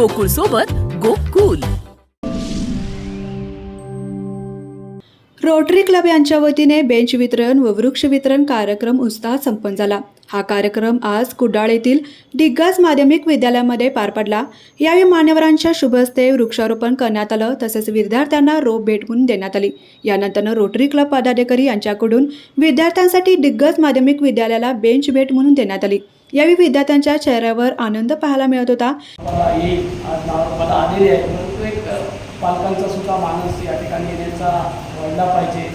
गोकुळ सोबत Gokul. Rotary club यांच्या वतीने बेंच वितरण व वृक्ष वितरण कार्यक्रम उत्साहात संपन्न झाला. हा कार्यक्रम आज कुडाळ येथील दिग्गज माध्यमिक विद्यालयामध्ये पार पडला. यावेळी मान्यवरांच्या शुभ हस्ते वृक्षारोपण करण्यात आलं तसेच विद्यार्थ्यांना रोप भेट म्हणून देण्यात आली. यानंतर रोटरी क्लब पदाधिकारी यांच्याकडून विद्यार्थ्यांसाठी दिग्गज माध्यमिक विद्यालयाला बेंच भेट म्हणून देण्यात आली. यावेळी विद्यार्थ्यांच्या चेहऱ्यावर आनंद पाहायला मिळत होता. मला आलेली आहे. परंतु एक पालकांचा सुद्धा माणूस या ठिकाणी येण्याचा वाढला पाहिजे.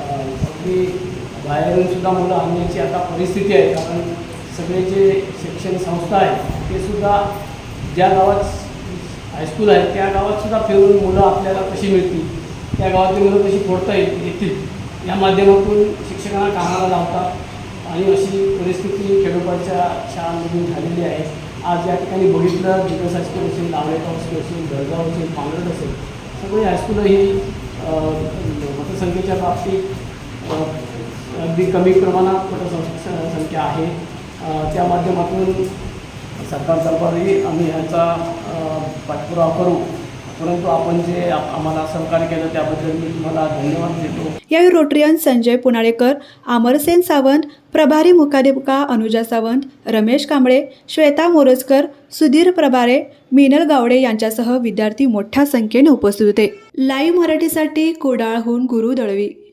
अगदी बाहेरून सुद्धा मुलं आणण्याची आता परिस्थिती आहे. कारण सगळे जे शिक्षण संस्था आहेत ते सुद्धा ज्या गावात हायस्कूल आहे त्या गावात सुद्धा फिरून मुलं आपल्याला कशी मिळतील त्या गावातली मुलं कशी फोडता येतील या माध्यमातून शिक्षकांना कामाला लावतात. आणि अशी परिस्थिती खेडोपाच्या शाळांमधून झालेली आहे. आज या ठिकाणी बघितलं दिग्गज हायस्कूल असेल लावलेट हायस्कूल असेल जळगाव असेल पांगरड असेल सगळी हायस्कूल ही अ, मतसंख्येच्या बाबतीत अगदी कमी प्रमाणात मतसंख्या संख्या आहे त्या माध्यमातून सरकार सरकारतर्फेही आम्ही ह्याचा पाठपुरावा करू. परंतु आपण जे आम्हाला सहकार्य केलं त्याबद्दल मी तुम्हाला धन्यवाद देतो. यावेळी रोटरियन संजय पुनाळेकर अमरसेन सावंत प्रभारी मुख्याध्यापिका अनुजा सावंत रमेश कांबळे श्वेता मोरजकर सुधीर प्रभारे मिनल गावडे यांच्यासह विद्यार्थी मोठ्या संख्येने उपस्थित होते. लाईव्ह मराठीसाठी कुडाळहून गुरु दळवी.